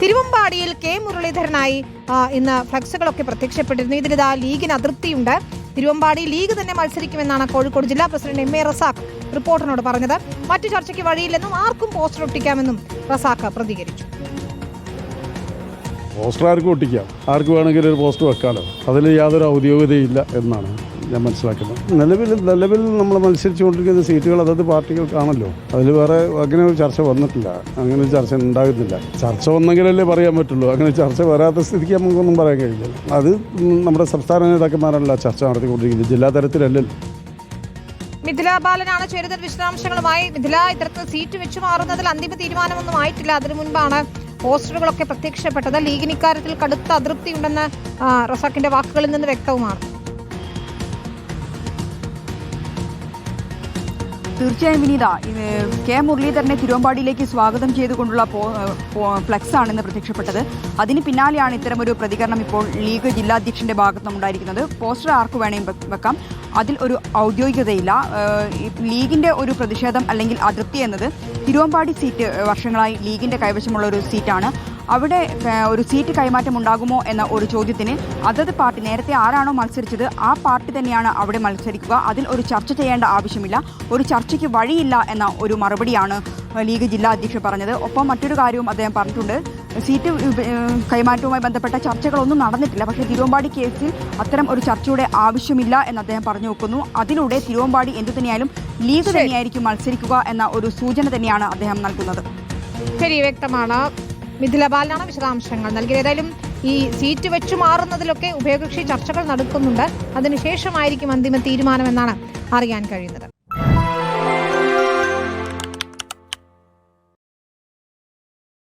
തിരുവമ്പാടിയിൽ K മുരളീധരനായി ഇന്ന് ഫ്ലക്സുകളൊക്കെ പ്രത്യക്ഷപ്പെട്ടിരുന്നു. ഇതിലിതാ ലീഗിന് അതൃപ്തിയുണ്ട് Thiruvambady league തന്നെ മത്സരിക്കുമെന്നാണ് കോഴിക്കോട് ജില്ലാ പ്രസിഡന്റ് എം എ റസാഖ് റിപ്പോർട്ടറിനോട് പറഞ്ഞത്. മറ്റു ചർച്ചയ്ക്ക് വഴിയില്ലെന്നും ആർക്കും പോസ്റ്റർ ഒട്ടിക്കാമെന്നും റസാഖ് പ്രതികരിച്ചു. പോസ്റ്റർ ആർക്കും ഒട്ടിക്കാം? ആർക്ക് വേണമെങ്കിലും ഒരു പോസ്റ്റർ വെക്കാമല്ലോ അതിൽ യാതൊരു ഔദ്യോഗികതയില്ല എന്നാണ്. ഞാൻ മനസ്സിലാക്കുന്നത് നിലവിൽ നിലവിൽ നമ്മൾ മത്സരിച്ചുകൊണ്ടിരിക്കുന്ന സീറ്റുകൾ അതത് പാർട്ടികൾക്കാണല്ലോ. അതിൽ വേറെ അങ്ങനെ ഒരു ചർച്ച വന്നിട്ടില്ല. അങ്ങനെ ഒരു ചർച്ച ഉണ്ടാകുന്നില്ല ചർച്ച വന്നെങ്കിലല്ലേ പറയാൻ പറ്റുള്ളൂ. അങ്ങനെ ചർച്ച വരാത്ത സ്ഥിതിക്ക് നമുക്കൊന്നും പറയാൻ കഴിയില്ല. അത് നമ്മുടെ സംസ്ഥാന നേതാക്കന്മാരല്ല ചർച്ച നടത്തിക്കൊണ്ടിരിക്കുന്നത്. ജില്ലാ തലത്തിലല്ലല്ലോ മിഥില ബാലനാണ് ചേരുന്നത് വിശദാംശങ്ങളുമായി. മിഥില ഇത്തരത്തിൽ സീറ്റ് വെച്ചു മാറുന്നതിൽ അന്തിമ തീരുമാനമൊന്നും ആയിട്ടില്ല. അതിനു മുൻപാണ് പോസ്റ്ററുകളൊക്കെ പ്രത്യക്ഷപ്പെട്ടത്. ലീഗിന് ഇക്കാര്യത്തിൽ കടുത്ത അതൃപ്തിയുണ്ടെന്ന് റസാക്കിന്റെ വാക്കുകളിൽ നിന്ന് വ്യക്തവുമാണ്. തീർച്ചയായും വിനീത കെ മുരളീധരനെ തിരുവമ്പാടിയിലേക്ക് സ്വാഗതം ചെയ്തുകൊണ്ടുള്ള ഫ്ലക്സ് ആണ് പ്രത്യക്ഷപ്പെട്ടത്. അതിന് പിന്നാലെയാണ് ഇത്തരമൊരു പ്രതികരണം ഇപ്പോൾ ലീഗ് ജില്ലാധ്യക്ഷന്റെ ഭാഗത്തുനിന്നുണ്ടായിരിക്കുന്നത്. ഭാഗത്തുനിന്ന് പോസ്റ്റർ ആർക്ക് വേണമെങ്കിൽ വെക്കാം. അതിൽ ഒരു ഔദ്യോഗികതയില്ല. ലീഗിന്റെ ഒരു പ്രതിഷേധം അല്ലെങ്കിൽ അതൃപ്തി എന്നത് തിരുവമ്പാടി സീറ്റ് വർഷങ്ങളായി ലീഗിന്റെ കൈവശമുള്ള ഒരു സീറ്റാണ്. അവിടെ ഒരു സീറ്റ് കൈമാറ്റം ഉണ്ടാകുമോ എന്ന ഒരു ചോദ്യത്തിന് അതത് പാർട്ടി നേരത്തെ ആരാണോ മത്സരിച്ചത് ആ പാർട്ടി തന്നെയാണ് അവിടെ മത്സരിക്കുക. അതിൽ ഒരു ചർച്ച ചെയ്യേണ്ട ആവശ്യമില്ല. ഒരു ചർച്ചയ്ക്ക് വഴിയില്ല എന്ന ഒരു മറുപടിയാണ് ലീഗ് ജില്ലാ അധ്യക്ഷൻ പറഞ്ഞത്. ഒപ്പം മറ്റൊരു കാര്യവും അദ്ദേഹം പറഞ്ഞിട്ടുണ്ട്. സീറ്റ് കൈമാറ്റവുമായി ബന്ധപ്പെട്ട ചർച്ചകളൊന്നും നടന്നിട്ടില്ല. പക്ഷേ തിരുവമ്പാടി കേസിൽ അത്തരം ഒരു ചർച്ചയുടെ ആവശ്യമില്ല എന്ന് അദ്ദേഹം പറഞ്ഞു വെക്കുന്നു. അതിലൂടെ തിരുവമ്പാടി എന്തു തന്നെയായാലും ലീഗ് തന്നെയായിരിക്കും മത്സരിക്കുക എന്ന ഒരു സൂചന തന്നെയാണ് അദ്ദേഹം നൽകുന്നത്. ശരി വ്യക്തമാണ്. മിഥില ബാലനാണ് വിശദാംശങ്ങൾ നൽകിയത്. ഏതായാലും ഈ സീറ്റ് വെച്ചു മാറുന്നതിലൊക്കെ ഉഭയകക്ഷി ചർച്ചകൾ നടക്കുന്നുണ്ട്. അതിനുശേഷമായിരിക്കും അന്തിമ തീരുമാനമെന്നാണ് അറിയാൻ കഴിയുന്നത്.